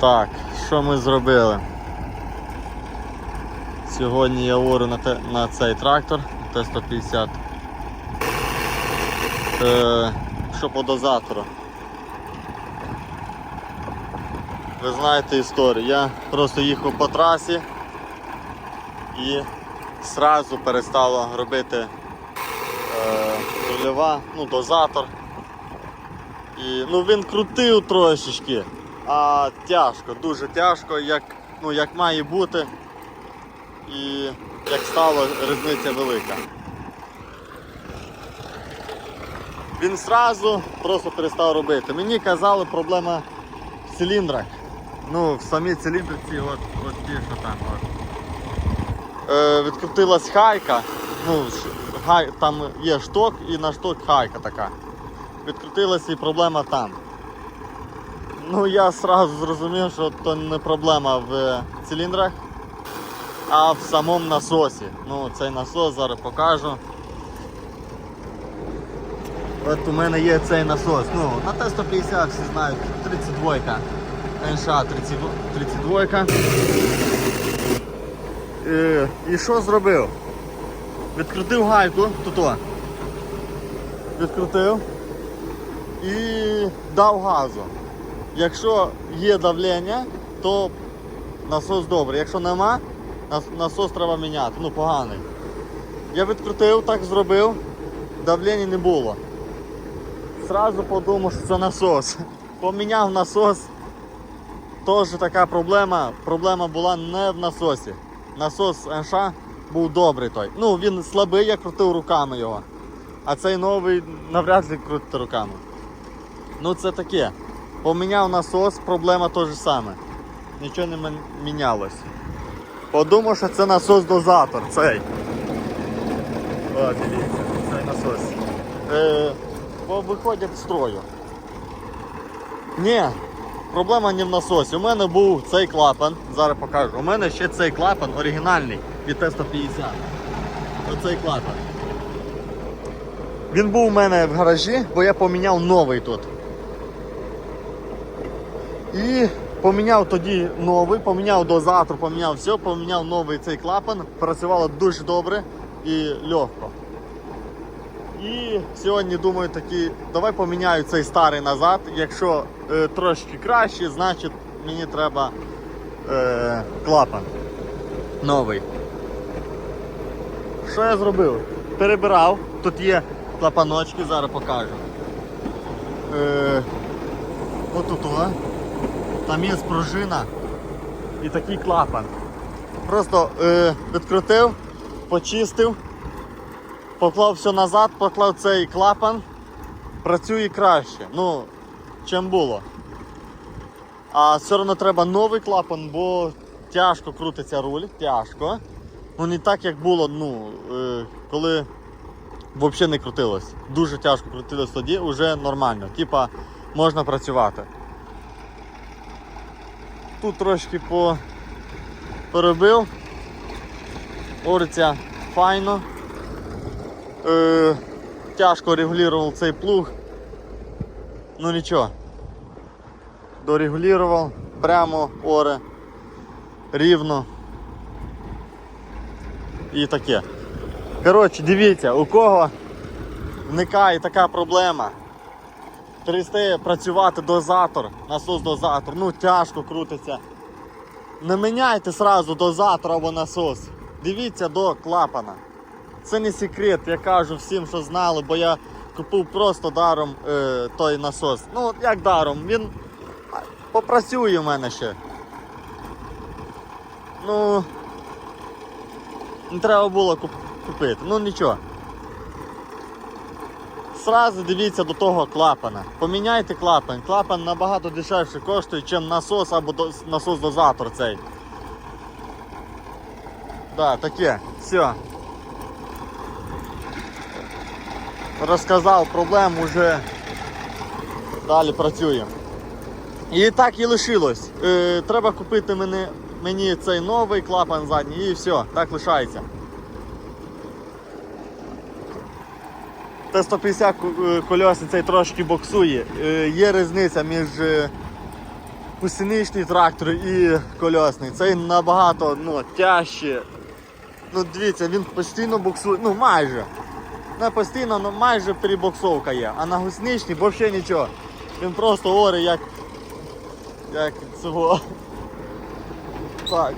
Так, що ми зробили? Сьогодні я ору на, те, на цей трактор Т-150. Е, що по дозатору? Ви знаєте історію. Я просто їхав по трасі і зразу перестало робити е, рульова, ну, дозатор. І, ну, він крутив трошечки, а тяжко, дуже тяжко, як, ну, як має бути. І як стало, різниця велика. Він зразу просто перестав робити. Мені казали, проблема в циліндрах. Ну, в самій циліндриці, от, от ті, що там. От. Е, відкрутилась хайка. Ну, гай, там є шток і на шток хайка така. Відкрутилася і проблема там. Ну я одразу зрозумів, що то не проблема в циліндрах, а в самому насосі. Ну, цей насос зараз покажу. От у мене є цей насос. Ну, на Т-150 всі знають, 32 НШ 32. Е, і що зробив? Відкрутив гайку, тут. Відкрутив і дав газу. Якщо є давлення, то насос добрий. Якщо нема, насос треба міняти. Ну поганий. Я відкрутив, так зробив, давлення не було. Зразу подумав, що це насос. Поміняв насос. Теж така проблема. Проблема була не в насосі. Насос НШ був добрий той. Ну, він слабий, я крутив руками його. А цей новий навряд ли крутити руками. Ну це таке. Поміняв насос, проблема то ж саме. Нічого не мінялось. Подумав, що це насос дозатор, цей. О, дивіться, цей насос. Е, виходять з строю. Ні, проблема не в насосі. У мене був цей клапан, зараз покажу. У мене ще цей клапан оригінальний від Т-150. Оцей клапан. Він був у мене в гаражі, бо я поміняв новий тут. І поміняв тоді новий, поміняв дозатор, поміняв все, поміняв новий цей клапан. Працювало дуже добре і легко. І сьогодні думаю такі, давай поміняю цей старий назад. Якщо е, трошки краще, значить мені треба е, клапан новий. Що я зробив? Перебирав, тут є клапаночки, зараз покажу. Е, отут, о, там є спружина і такий клапан. Просто е, відкрутив, почистив, поклав все назад, поклав цей клапан, працює краще, ну, чим було. А все одно треба новий клапан, бо тяжко крутиться руль, тяжко. Ну не так як було, ну, е, коли взагалі не крутилось. Дуже тяжко крутилось тоді, вже нормально. Типа можна працювати. Тут трошки по... поробив. Ориця файно. Е, тяжко регулював цей плуг. Ну нічого. Дорегулював, прямо оре, рівно. І таке. Коротше, дивіться, у кого вникає така проблема. Перестає працювати дозатор, насос дозатор, ну тяжко крутиться. Не міняйте сразу дозатор або насос. Дивіться до клапана. Це не секрет, я кажу всім, що знали, бо я купив просто даром е, той насос. Ну, як даром, він попрацює в мене ще. Ну, не треба було куп- купити. Ну нічого. Сразу дивіться до того клапана. Поміняйте клапан. Клапан набагато дешевше коштує, ніж насос або до- насос-дозатор цей. Да, таке. Все. Розказав проблему, вже далі працюємо. І так і лишилось. Е, треба купити мені, мені цей новий клапан задній і все, так лишається. Т-150 ку- е, цей трошки боксує. Е, Є різниця між е, гусеничний трактор і кольосний. Цей набагато ну, тяжче. Ну дивіться, він постійно буксує, ну майже. Не постійно, ну майже перебоксовка є. А на гусничній взагалі нічого. Він просто оре як. як цього. Так.